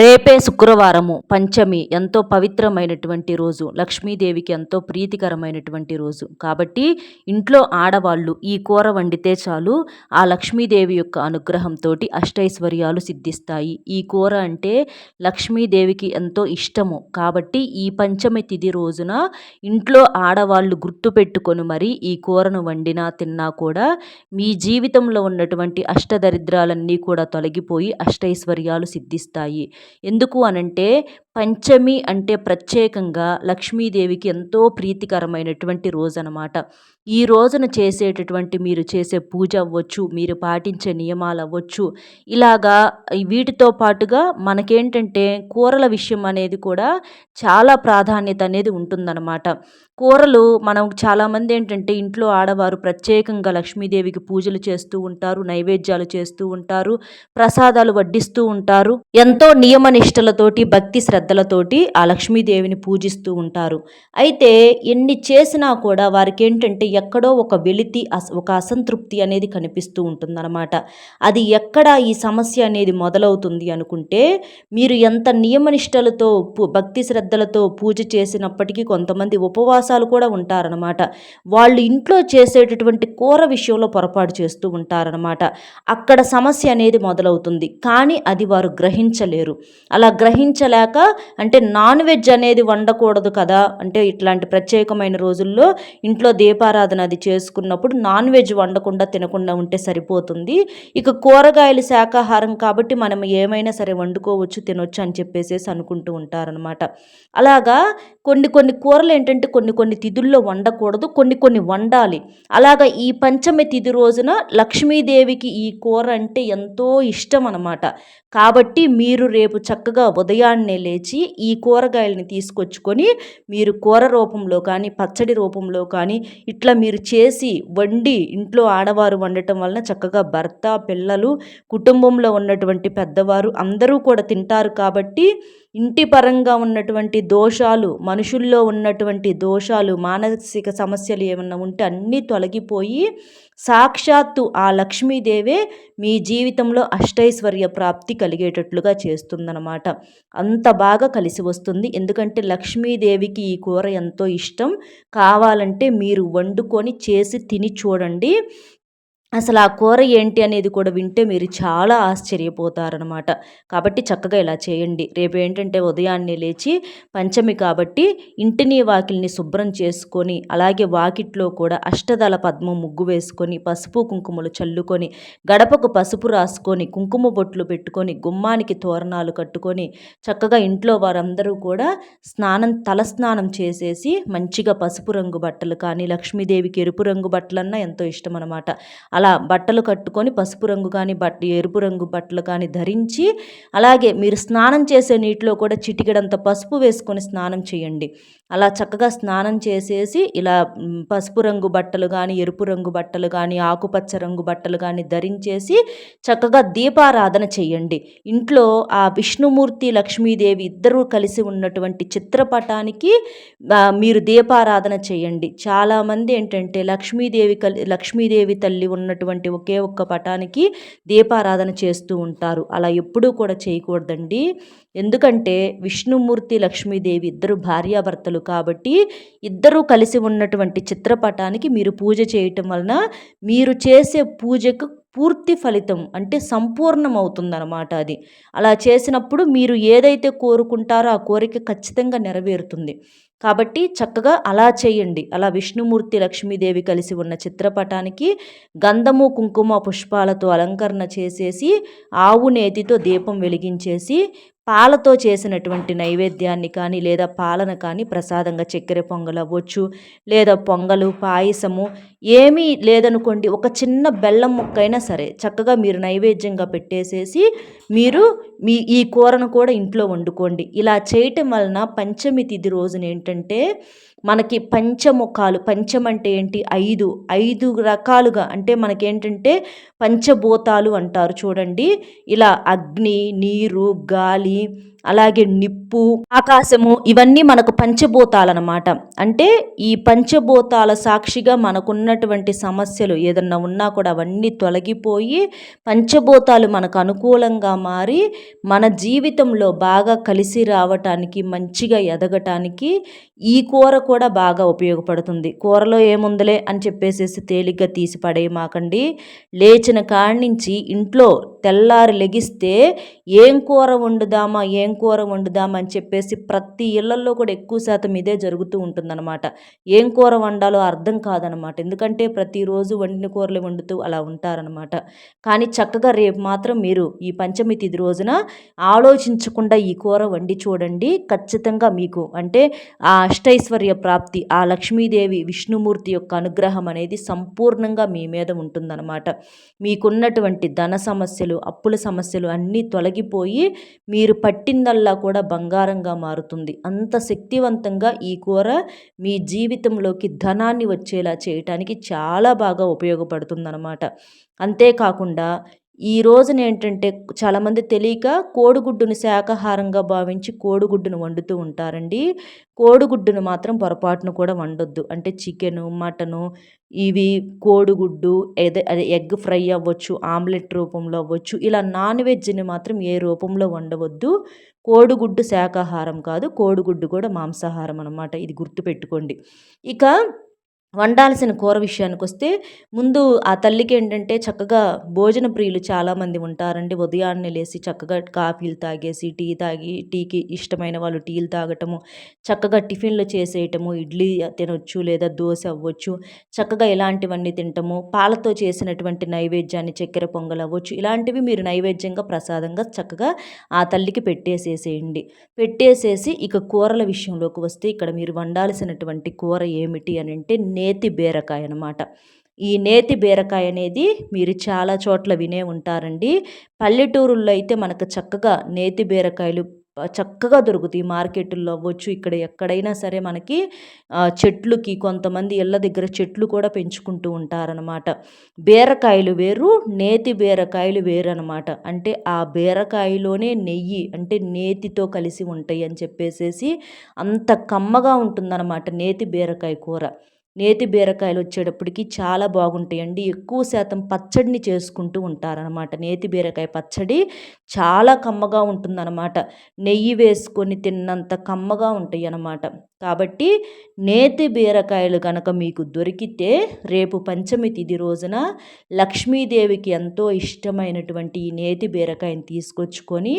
రేపే శుక్రవారము పంచమి ఎంతో పవిత్రమైనటువంటి రోజు లక్ష్మీదేవికి ఎంతో ప్రీతికరమైనటువంటి రోజు. కాబట్టి ఇంట్లో ఆడవాళ్ళు ఈ కూర వండితే చాలు ఆ లక్ష్మీదేవి యొక్క అనుగ్రహంతో అష్టైశ్వర్యాలు సిద్ధిస్తాయి. ఈ కూర అంటే లక్ష్మీదేవికి ఎంతో ఇష్టము. కాబట్టి ఈ పంచమి తిథి రోజున ఇంట్లో ఆడవాళ్ళు గుర్తుపెట్టుకొని మరి ఈ కూరను వండినా తిన్నా కూడా మీ జీవితంలో ఉన్నటువంటి అష్టదరిద్రాలన్నీ కూడా తొలగిపోయి అష్టైశ్వర్యాలు సిద్ధిస్తాయి. ఎందుకు అనంటే పంచమి అంటే ప్రత్యేకంగా లక్ష్మీదేవికి ఎంతో ప్రీతికరమైనటువంటి రోజు అనమాట ఈ రోజున చేసేటటువంటి మీరు చేసే పూజ అవ్వచ్చు మీరు పాటించే నియమాలు అవ్వచ్చు ఇలాగా వీటితో పాటుగా మనకేంటంటే కూరల విషయం అనేది కూడా చాలా ప్రాధాన్యత అనేది ఉంటుందన్నమాట. కూరలు మనం చాలామంది ఏంటంటే ఇంట్లో ఆడవారు ప్రత్యేకంగా లక్ష్మీదేవికి పూజలు చేస్తూ ఉంటారు నైవేద్యాలు చేస్తూ ఉంటారు ప్రసాదాలు వడ్డిస్తూ ఉంటారు. ఎంతో నియమనిష్టలతోటి భక్తి శ్రద్ధలతోటి ఆ లక్ష్మీదేవిని పూజిస్తూ ఉంటారు. అయితే ఎన్ని చేసినా కూడా వారికి ఏంటంటే ఎక్కడో ఒక వెలితి ఒక అసంతృప్తి అనేది కనిపిస్తూ ఉంటుందన్నమాట. అది ఎక్కడ ఈ సమస్య అనేది మొదలవుతుంది అనుకుంటే మీరు ఎంత నియమనిష్టలతో భక్తి శ్రద్ధలతో పూజ చేసినప్పటికీ కొంతమంది ఉపవాసాలు కూడా ఉంటారనమాట వాళ్ళు ఇంట్లో చేసేటటువంటి కూర విషయంలో పొరపాటు చేస్తూ ఉంటారనమాట అక్కడ సమస్య అనేది మొదలవుతుంది. కానీ అది వారు గ్రహించలేరు. అలా గ్రహించలేక అంటే నాన్ వెజ్ అనేది వండకూడదు కదా అంటే ఇట్లాంటి ప్రత్యేకమైన రోజుల్లో ఇంట్లో దీపారా దీపారాధన అది చేసుకున్నప్పుడు నాన్ వెజ్ వండకుండా తినకుండా ఉంటే సరిపోతుంది. ఇక కూరగాయలు శాకాహారం కాబట్టి మనం ఏమైనా సరే వండుకోవచ్చు తినొచ్చు అని చెప్పేసేసి అనుకుంటూ ఉంటారనమాట అలాగా కొన్ని కొన్ని కూరలు ఏంటంటే కొన్ని కొన్ని తిథుల్లో వండకూడదు కొన్ని కొన్ని వండాలి. అలాగా ఈ పంచమి తిథి రోజున లక్ష్మీదేవికి ఈ కూర అంటే ఎంతో ఇష్టం అనమాట కాబట్టి మీరు రేపు చక్కగా ఉదయాన్నే లేచి ఈ కూరగాయలని తీసుకొచ్చుకొని మీరు కూర రూపంలో కానీ పచ్చడి రూపంలో కానీ ఇట్లా మీరు చేసి వండి ఇంట్లో ఆడవారు వండటం వలన చక్కగా భర్త పిల్లలు కుటుంబంలో ఉన్నటువంటి పెద్దవారు అందరూ కూడా తింటారు కాబట్టి ఇంటి పరంగా ఉన్నటువంటి దోషాలు మనుషుల్లో ఉన్నటువంటి దోషాలు మానసిక సమస్యలు ఏమన్నా ఉంటే అన్నీ తొలగిపోయి సాక్షాత్తు ఆ లక్ష్మీదేవే మీ జీవితంలో అష్టైశ్వర్య ప్రాప్తి కలిగేటట్లుగా చేస్తుందన్నమాట. అంత బాగా కలిసి వస్తుంది. ఎందుకంటే లక్ష్మీదేవికి ఈ కూర ఎంతో ఇష్టం. కావాలంటే మీరు వండుకొని చేసి తిని చూడండి. అసలు ఆ కూర ఏంటి అనేది కూడా వింటే మీరు చాలా ఆశ్చర్యపోతారనమాట కాబట్టి చక్కగా ఇలా చేయండి. రేపు ఏంటంటే ఉదయాన్నే లేచి పంచమి కాబట్టి ఇంటిని వాకిల్ని శుభ్రం చేసుకొని అలాగే వాకిట్లో కూడా అష్టదళ పద్మం ముగ్గు వేసుకొని పసుపు కుంకుమలు చల్లుకొని గడపకు పసుపు రాసుకొని కుంకుమ బొట్లు పెట్టుకొని గుమ్మానికి తోరణాలు కట్టుకొని చక్కగా ఇంట్లో వారందరూ కూడా స్నానం తల స్నానం చేసేసి మంచిగా పసుపు రంగు బట్టలు కానీ లక్ష్మీదేవికి ఎరుపు రంగు బట్టలన్నా ఎంతో ఇష్టం అనమాట అలా బట్టలు కట్టుకొని పసుపు రంగు కానీ బట్ట ఎరుపు రంగు బట్టలు కానీ ధరించి అలాగే మీరు స్నానం చేసే నీటిలో కూడా చిటికెడంత పసుపు వేసుకొని స్నానం చేయండి. అలా చక్కగా స్నానం చేసేసి ఇలా పసుపు రంగు బట్టలు కానీ ఎరుపు రంగు బట్టలు కానీ ఆకుపచ్చ రంగు బట్టలు కానీ ధరించేసి చక్కగా దీపారాధన చేయండి. ఇంట్లో ఆ విష్ణుమూర్తి లక్ష్మీదేవి ఇద్దరూ కలిసి ఉన్నటువంటి చిత్రపటానికి మీరు దీపారాధన చేయండి. చాలామంది ఏంటంటే లక్ష్మీదేవి కలి లక్ష్మీదేవి తల్లి ఉన్నటువంటి ఒకే ఒక్క పటానికి దీపారాధన చేస్తూ ఉంటారు. అలా ఎప్పుడూ కూడా చేయకూడదండి. ఎందుకంటే విష్ణుమూర్తి లక్ష్మీదేవి ఇద్దరు భార్యాభర్తలు కాబట్టి ఇద్దరూ కలిసి ఉన్నటువంటి చిత్రపటానికి మీరు పూజ చేయటం వలన మీరు చేసే పూజకు పూర్తి ఫలితం అంటే సంపూర్ణం అవుతుందన్నమాట అది. అలా చేసినప్పుడు మీరు ఏదైతే కోరుకుంటారో ఆ కోరిక ఖచ్చితంగా నెరవేరుతుంది. కాబట్టి చక్కగా అలా చేయండి. అలా విష్ణుమూర్తి లక్ష్మీదేవి కలిసి ఉన్న చిత్రపటానికి గంధము కుంకుమ పుష్పాలతో అలంకరణ చేసేసి ఆవు నేతితో దీపం వెలిగించేసి పాలతో చేసినటువంటి నైవేద్యాన్ని కానీ లేదా పాలన కానీ ప్రసాదంగా చక్కెర పొంగల్ అవ్వచ్చు లేదా పొంగలు పాయసము ఏమీ లేదనుకోండి ఒక చిన్న బెల్లం ముక్కైనా సరే చక్కగా మీరు నైవేద్యంగా పెట్టేసేసి మీరు మీ ఈ కూరను కూడా ఇంట్లో వండుకోండి. ఇలా చేయటం వలన పంచమి తిథి రోజున ఏంటంటే మనకి పంచముఖాలు పంచం అంటే ఏంటి? ఐదు. ఐదు రకాలుగా అంటే మనకేంటంటే పంచభూతాలు అంటారు చూడండి. ఇలా అగ్ని నీరు గాలి అలాగే నిప్పు ఆకాశము ఇవన్నీ మనకు పంచభూతాలన్నమాట. అంటే ఈ పంచభూతాల సాక్షిగా మనకున్నటువంటి సమస్యలు ఏదన్నా ఉన్నా కూడా అవన్నీ తొలగిపోయి పంచభూతాలు మనకు అనుకూలంగా మారి మన జీవితంలో బాగా కలిసి రావటానికి మంచిగా ఎదగటానికి ఈ కూర కూడా బాగా ఉపయోగపడుతుంది. కూరలో ఏముందిలే అని చెప్పేసేసి తేలిగ్గా తీసి పడేయమాకండి లేచిన కాడి నుంచి ఇంట్లో తెల్లారి లెగిస్తే ఏం కూర వండుదామా ఏం కూర వండుదామా అని చెప్పేసి ప్రతి ఇళ్ళలో కూడా ఎక్కువ శాతం ఇదే జరుగుతూ ఉంటుందన్నమాట. ఏం కూర వండాలో అర్థం కాదనమాట ఎందుకంటే ప్రతిరోజు వండిన కూరలు వండుతూ అలా ఉంటారనమాట కానీ చక్కగా రేపు మాత్రం మీరు ఈ పంచమి తిథి రోజున ఆలోచించకుండా ఈ కూర వండి చూడండి. ఖచ్చితంగా మీకు అంటే ఆ అష్టైశ్వర్య ప్రాప్తి ఆ లక్ష్మీదేవి విష్ణుమూర్తి యొక్క అనుగ్రహం అనేది సంపూర్ణంగా మీ మీద ఉంటుందన్నమాట. మీకున్నటువంటి ధన సమస్యలు అప్పుల సమస్యలు అన్నీ తొలగిపోయి మీరు పట్టిందల్లా కూడా బంగారంగా మారుతుంది. అంత శక్తివంతంగా ఈ కూర మీ జీవితంలోకి ధనాన్ని వచ్చేలా చేయటానికి చాలా బాగా ఉపయోగపడుతుందన్నమాట. అంతేకాకుండా ఈ రోజున ఏంటంటే చాలామంది తెలియక కోడిగుడ్డును శాకాహారంగా భావించి కోడిగుడ్డును వండుతూ ఉంటారండి. కోడిగుడ్డును మాత్రం పొరపాటును కూడా వండొద్దు. అంటే చికెను మటను ఇవి కోడిగుడ్డు ఏదే అదే ఎగ్ ఫ్రై అవ్వచ్చు ఆమ్లెట్ రూపంలో అవ్వచ్చు ఇలా నాన్ వెజ్ని మాత్రం ఏ రూపంలో వండవద్దు. కోడిగుడ్డు శాకాహారం కాదు కోడిగుడ్డు కూడా మాంసాహారం అనమాట ఇది గుర్తుపెట్టుకోండి. ఇక వండాల్సిన కూర విషయానికి వస్తే ముందు ఆ తల్లికి ఏంటంటే చక్కగా భోజన ప్రియులు చాలామంది ఉంటారండి. ఉదయాన్నే లేసి చక్కగా కాఫీలు తాగేసి టీ తాగి టీకి ఇష్టమైన వాళ్ళు టీలు తాగటము చక్కగా టిఫిన్లు చేసేయటము ఇడ్లీ తినొచ్చు లేదా దోశ అవ్వచ్చు చక్కగా ఇలాంటివన్నీ తింటము పాలతో చేసినటువంటి నైవేద్యాన్ని చక్కెర పొంగల్ అవ్వచ్చు ఇలాంటివి మీరు నైవేద్యంగా ప్రసాదంగా చక్కగా ఆ తల్లికి పెట్టేసేసేయండి. పెట్టేసేసి ఇక కూరల విషయంలోకి వస్తే ఇక్కడ మీరు వండాల్సినటువంటి కూర ఏమిటి అని అంటే నేతి బీరకాయ అనమాట ఈ నేతి బీరకాయ అనేది మీరు చాలా చోట్ల వినే ఉంటారండి. పల్లెటూరుల్లో అయితే మనకు చక్కగా నేతి బీరకాయలు చక్కగా దొరుకుతాయి. మార్కెట్లో అవ్వచ్చు ఇక్కడ ఎక్కడైనా సరే మనకి చెట్లుకి కొంతమంది ఇళ్ళ దగ్గర చెట్లు కూడా పెంచుకుంటూ ఉంటారనమాట బీరకాయలు వేరు నేతి బీరకాయలు వేరు అనమాట అంటే ఆ బీరకాయలోనే నెయ్యి అంటే నేతితో కలిసి ఉంటాయి అని చెప్పేసేసి అంత కమ్మగా ఉంటుందన్నమాట నేతి బీరకాయ కూర. నేతి బీరకాయలు వచ్చేటప్పటికి చాలా బాగుంటాయండి. ఎక్కువ శాతం పచ్చడిని చేసుకుంటూ ఉంటారనమాట నేతి బీరకాయ పచ్చడి చాలా కమ్మగా ఉంటుందన్నమాట. నెయ్యి వేసుకొని తిన్నంత కమ్మగా ఉంటాయి అన్నమాట కాబట్టి నేతి బీరకాయలు కనుక మీకు దొరికితే రేపు పంచమి తిథి రోజున లక్ష్మీదేవికి ఎంతో ఇష్టమైనటువంటి ఈ నేతి బీరకాయని తీసుకొచ్చుకొని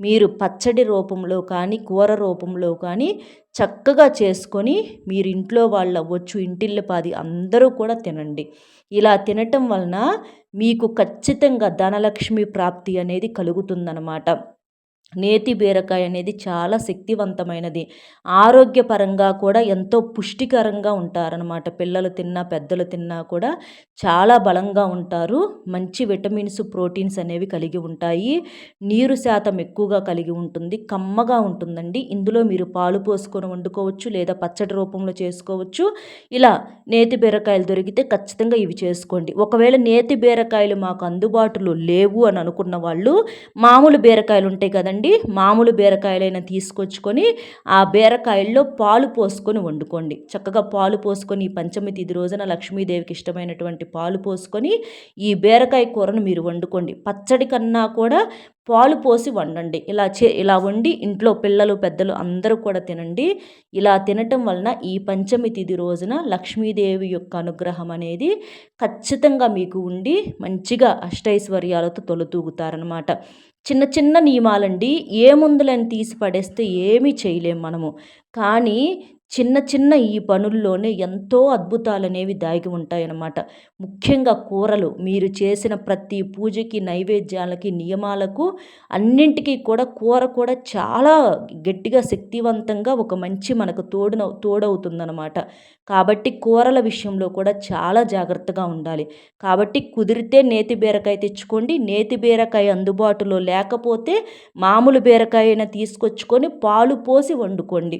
మీరు పచ్చడి రూపంలో కానీ కూర రూపంలో కానీ చక్కగా చేసుకొని మీరు ఇంట్లో వాళ్ళు అవ్వచ్చు ఇంటిల్లిపాది అందరూ కూడా తినండి. ఇలా తినటం వలన మీకు ఖచ్చితంగా ధనలక్ష్మి ప్రాప్తి అనేది కలుగుతుందన్నమాట. నేతి బీరకాయ అనేది చాలా శక్తివంతమైనది. ఆరోగ్యపరంగా కూడా ఎంతో పుష్టికరంగా ఉంటారనమాట పిల్లలు తిన్నా పెద్దలు తిన్నా కూడా చాలా బలంగా ఉంటారు. మంచి విటమిన్స్ ప్రోటీన్స్ అనేవి కలిగి ఉంటాయి. నీరు శాతం ఎక్కువగా కలిగి ఉంటుంది. కమ్మగా ఉంటుందండి. ఇందులో మీరు పాలు పోసుకొని వండుకోవచ్చు లేదా పచ్చడి రూపంలో చేసుకోవచ్చు. ఇలా నేతి బీరకాయలు దొరికితే ఖచ్చితంగా ఇవి చేసుకోండి. ఒకవేళ నేతి బీరకాయలు మాకు అందుబాటులో లేవు అని అనుకున్న వాళ్ళు మామూలు బీరకాయలు ఉంటాయి కదండి అండి మామూలు బీరకాయలైనా తీసుకొచ్చుకొని ఆ బీరకాయల్లో పాలు పోసుకొని వండుకోండి. చక్కగా పాలు పోసుకొని ఈ పంచమి తిది రోజున లక్ష్మీదేవికి ఇష్టమైనటువంటి పాలు పోసుకొని ఈ బీరకాయ కూరను మీరు వండుకోండి. పచ్చడి కన్నా కూడా పాలు పోసి వండండి. ఇలా చే ఇలా వండి ఇంట్లో పిల్లలు పెద్దలు అందరూ కూడా తినండి. ఇలా తినటం వలన ఈ పంచమి తిది రోజున లక్ష్మీదేవి యొక్క అనుగ్రహం అనేది ఖచ్చితంగా మీకు ఉండి మంచిగా అష్టైశ్వర్యాలతో తొలతూగుతారనమాట చిన్న చిన్న నియమాలండి. ఏ ముందులని తీసి పడేస్తే ఏమీ చేయలేము మనము. కానీ చిన్న చిన్న ఈ పనుల్లోనే ఎంతో అద్భుతాలు అనేవి దాగి ఉంటాయన్నమాట. ముఖ్యంగా కూరలు. మీరు చేసిన ప్రతి పూజకి నైవేద్యాలకి నియమాలకు అన్నింటికీ కూడా కూర కూడా చాలా గట్టిగా శక్తివంతంగా ఒక మంచి మనకు తోడున తోడవుతుందన్నమాట. కాబట్టి కూరల విషయంలో కూడా చాలా జాగ్రత్తగా ఉండాలి. కాబట్టి కుదిరితే నేతి బీరకాయ తెచ్చుకోండి. నేతి బీరకాయ అందుబాటులో లేకపోతే మామూలు బీరకాయ అయినా తీసుకొచ్చుకొని పాలు పోసి వండుకోండి.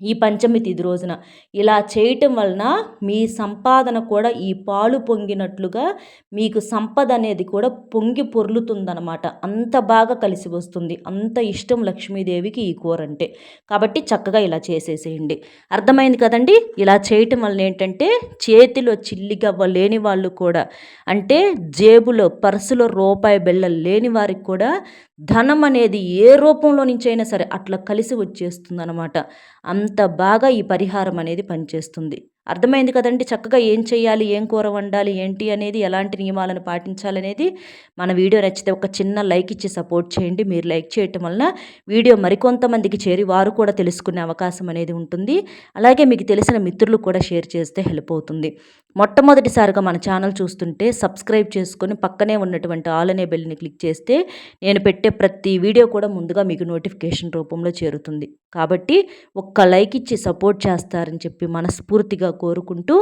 ఈ పంచమి తిథి రోజున. ఇలా చేయటం వలన మీ సంపాదన కూడా ఈ పాలు పొంగినట్లుగా మీకు సంపద అనేది కూడా పొంగి పొర్లుతుందనమాట అంత బాగా కలిసి వస్తుంది. అంత ఇష్టం లక్ష్మీదేవికి ఈ కూర అంటే. కాబట్టి చక్కగా ఇలా చేసేసేయండి. అర్థమైంది కదండి? ఇలా చేయటం వలన ఏంటంటే చేతిలో చిల్లిగవ్వ లేని వాళ్ళు కూడా అంటే జేబులో పర్సులో రూపాయి బిళ్ళ లేని వారికి కూడా ధనం అనేది ఏ రూపంలో నుంచి అయినా సరే అట్లా కలిసి వచ్చేస్తుందన్నమాట. అంత బాగా ఈ పరిహారం అనేది పనిచేస్తుంది. అర్థమైంది కదండి? చక్కగా ఏం చేయాలి ఏం కూర వండాలి? ఏంటి అనేది? ఎలాంటి నియమాలను పాటించాలనేది? మన వీడియో నచ్చితే ఒక చిన్న లైక్ ఇచ్చి సపోర్ట్ చేయండి. మీరు లైక్ చేయటం వలన వీడియో మరికొంతమందికి చేరి వారు కూడా తెలుసుకునే అవకాశం అనేది ఉంటుంది. అలాగే మీకు తెలిసిన మిత్రులు కూడా షేర్ చేస్తే హెల్ప్ అవుతుంది. మొట్టమొదటిసారిగా మన ఛానల్ చూస్తుంటే సబ్స్క్రైబ్ చేసుకొని పక్కనే ఉన్నటువంటి ఆల్ అనే బెల్ని క్లిక్ చేస్తే నేను పెట్టే ప్రతి వీడియో కూడా ముందుగా మీకు నోటిఫికేషన్ రూపంలో చేరుతుంది. కాబట్టి ఒక్క లైక్ ఇచ్చి సపోర్ట్ చేస్తారని చెప్పి మనస్ఫూర్తిగా కోరుకుంటూ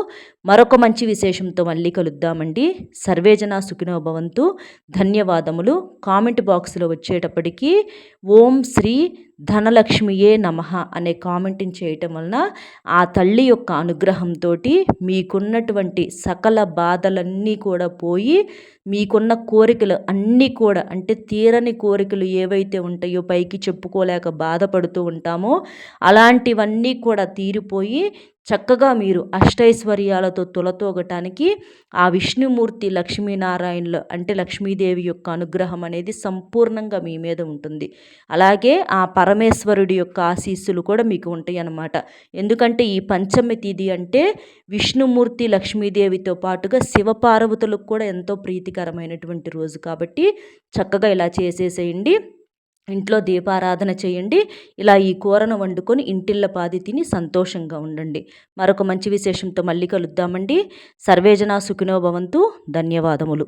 మరొక మంచి విశేషంతో మళ్ళీ కలుద్దామండి. సర్వేజన సుఖినో భవంతు. ధన్యవాదములు. కామెంట్ బాక్స్లో వచ్చేటప్పటికీ ఓం శ్రీ ధనలక్ష్మియే నమ అనే కామెంట్ని చేయటం వలన ఆ తల్లి యొక్క అనుగ్రహంతో మీకున్నటువంటి సకల బాధలన్నీ కూడా పోయి మీకున్న కోరికలు అన్నీ కూడా అంటే తీరని కోరికలు ఏవైతే ఉంటాయో పైకి చెప్పుకోలేక బాధపడుతూ ఉంటామో అలాంటివన్నీ కూడా తీరిపోయి చక్కగా మీరు అష్టైశ్వర్యాలతో తులతోగటానికి ఆ విష్ణుమూర్తి లక్ష్మీనారాయణలు అంటే లక్ష్మీదేవి యొక్క అనుగ్రహం అనేది సంపూర్ణంగా మీ మీద ఉంటుంది. అలాగే ఆ పరమేశ్వరుడి యొక్క ఆశీస్సులు కూడా మీకు ఉంటాయి అన్నమాట ఎందుకంటే ఈ పంచమి తిథి అంటే విష్ణుమూర్తి లక్ష్మీదేవితో పాటుగా శివపార్వతులకు కూడా ఎంతో ప్రీతికరమైనటువంటి రోజు కాబట్టి చక్కగా ఇలా చేసేసేయండి. ఇంట్లో దీపారాధన చేయండి. ఇలా ఈ కూరను వండుకొని ఇంటిళ్ళ పాది తిని సంతోషంగా ఉండండి. మరొక మంచి విశేషంతో మళ్ళీ కలుద్దామండి. సర్వేజన సుఖినో భవంతు. ధన్యవాదములు.